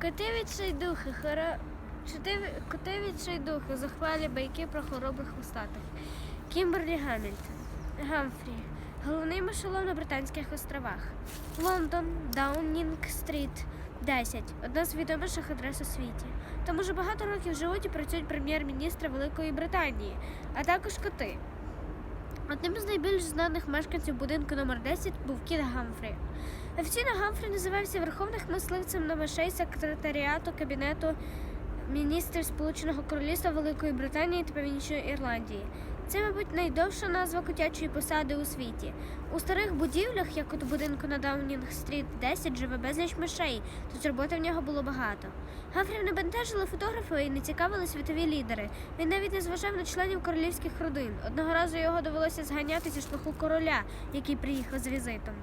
Коти відчайдухи, хоро... Чотири- Коти відчайдухи, захвалі байки про хоробрих хвостатих. Кімберлі Гамільтон. Гамфрі. Головний мишолов на Британських островах. Лондон, Даунінг-стріт, 10. Одна з відоміших адрес у світі. Там уже багато років живуть і працюють прем'єр-міністри Великої Британії, а також коти. Одним з найбільш знаних мешканців будинку номер 10 був кіт Гамфрі. Офіційно Гамфрі називався верховним мисливцем номер 6 секретаріату кабінету міністрів Сполученого Королівства Великої Британії та Північної Ірландії. Це, мабуть, найдовша назва котячої посади у світі. У старих будівлях, як от будинку на Даунінг-стріт 10, живе безліч мишей, тож роботи в нього було багато. Гамфрів не бентежили фотографи і не цікавили світові лідери. Він навіть не зважав на членів королівських родин. Одного разу його довелося зганяти зі шляху короля, який приїхав з візитом.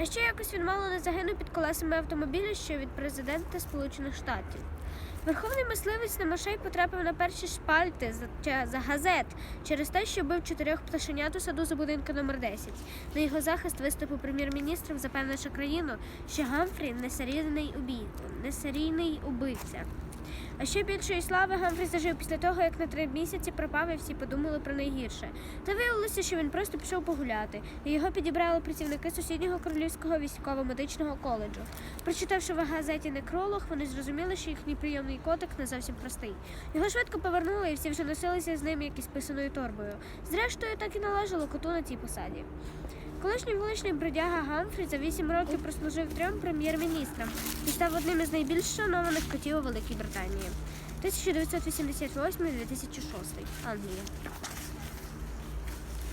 А ще якось він мало не загинув під колесами автомобіля, що від президента Сполучених Штатів. Верховний мисливець на мишей потрапив на перші шпальти за газет через те, що бив чотирьох пташенят у саду за будинку номер 10. На його захист виступив прем'єр-міністр, запевнивши країну, що Гамфрі не серійний убій, убивця. А ще більшої слави Гамфрі зажив після того, як на три місяці пропав і всі подумали про найгірше. Та виявилося, що він просто пішов погуляти, і його підібрали працівники сусіднього королівського військово-медичного коледжу. Прочитавши в газеті некролог, вони зрозуміли, що їхній прийомний котик не зовсім простий. Його швидко повернули, і всі вже носилися з ним як із писаною торбою. Зрештою, так і належало коту на цій посаді. Колишній вуличний бродяга Гамфрі за 8 років прослужив трьом прем'єр-міністрам і став одним із найбільш шанованих котів у Великій Британії. 1988-2006 Англія.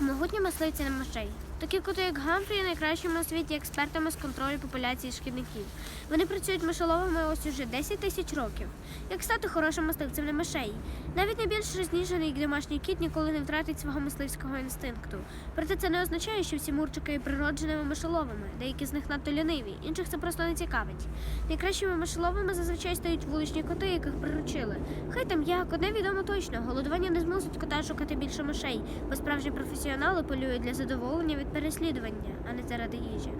Могутні мисливці на мишей. Такі коти, як Гамфрі, є найкращими у світі експертами з контролю популяції шкідників. Вони працюють мишоловами ось уже 10 тисяч років. Як стати хорошим мисливцем на мишей? Навіть найбільш розніжений домашній кіт ніколи не втратить свого мисливського інстинкту. Проте це не означає, що всі мурчики є природженими мишоловами. Деякі з них надто ліниві, інших це просто не цікавить. Найкращими мишоловами зазвичай стають вуличні коти, яких приручили. Хай там як, одне відомо точно, голодування не змусить кота шукати більше мишей, бо справжні професіонали полюють для задоволення від переслідування, а не заради їжі.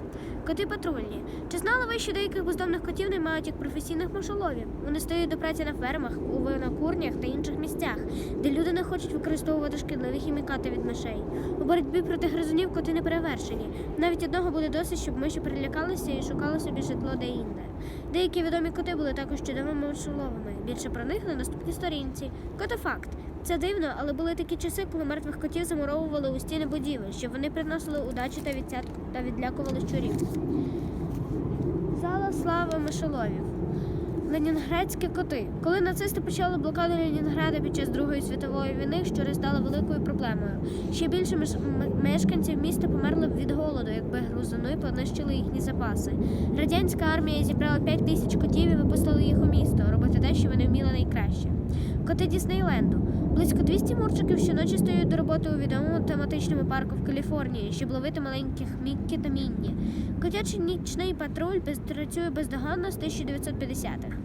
Коти патрульні. Чи знали ви, що деяких бездомних котів не мають як професійних мишоловів? Вони стають до праці на фермах, у винокурнях та інших місцях, де люди не хочуть використовувати шкідливі хімікати від мишей. У боротьбі проти гризунів коти не перевершені. Навіть одного буде досить, щоб миші перелякалися і шукали собі житло де-інде. Деякі відомі коти були також чудовими мишоловами. Більше про них на наступній сторінці. Котофакт. Це дивно, але були такі часи, коли мертвих котів замуровували у стіни будівель, щоб вони приносили удачу та відсятку та відлякували щурів. Зала слави мишоловів. Ленінградські коти. Коли нацисти почали блокаду Ленінграда під час Другої світової війни, щури стали великою проблемою. Ще більше меш- мешканців міста померли б від голоду, якби грузуни понищили їхні запаси. Радянська армія зібрала 5 тисяч котів і випустила їх у місто, робити те, що вони вміли найкраще. Коти Діснейленду. Близько 200 мурчиків щоночі стоять до роботи у відомому тематичному парку в Каліфорнії, щоб ловити маленьких Міккі та Мінні. Котячий нічний патруль працює бездоганно з 1950-х.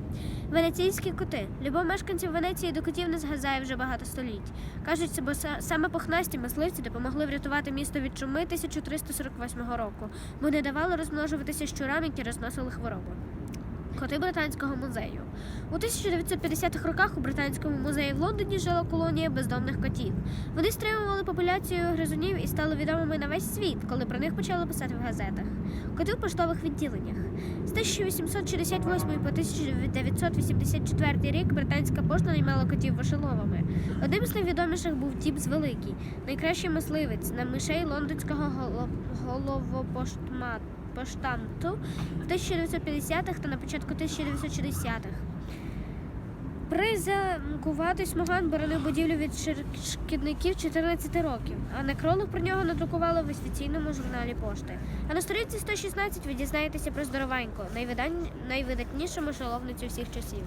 Венеційські коти. Любов мешканців Венеції до котів не згазає вже багато століть. Кажуть, бо саме пухнасті мисливці допомогли врятувати місто від чуми 1348 року, бо не давали розмножуватися щурам, які розносили хворобу. Коти британського музею. У 1950-х роках у британському музеї в Лондоні жила колонія бездомних котів. Вони стримували популяцію гризунів і стали відомими на весь світ, коли про них почали писати в газетах. Коти в поштових відділеннях. З 1868 по 1984 рік британська пошта наймала котів вишеловами. Одним з найвідоміших був Тіпс Великий, найкращий мисливець на мишей лондонського голо- поштамту в 1950-х та на початку 1960-х. Призамкувати Смоган боронив будівлю від шкідників 14 років, а некролог про нього надрукували в офіційному журналі пошти. А на сторінці 116 ви дізнаєтеся про здоровенько, найвидан... найвидатнішу мишоловницю всіх часів.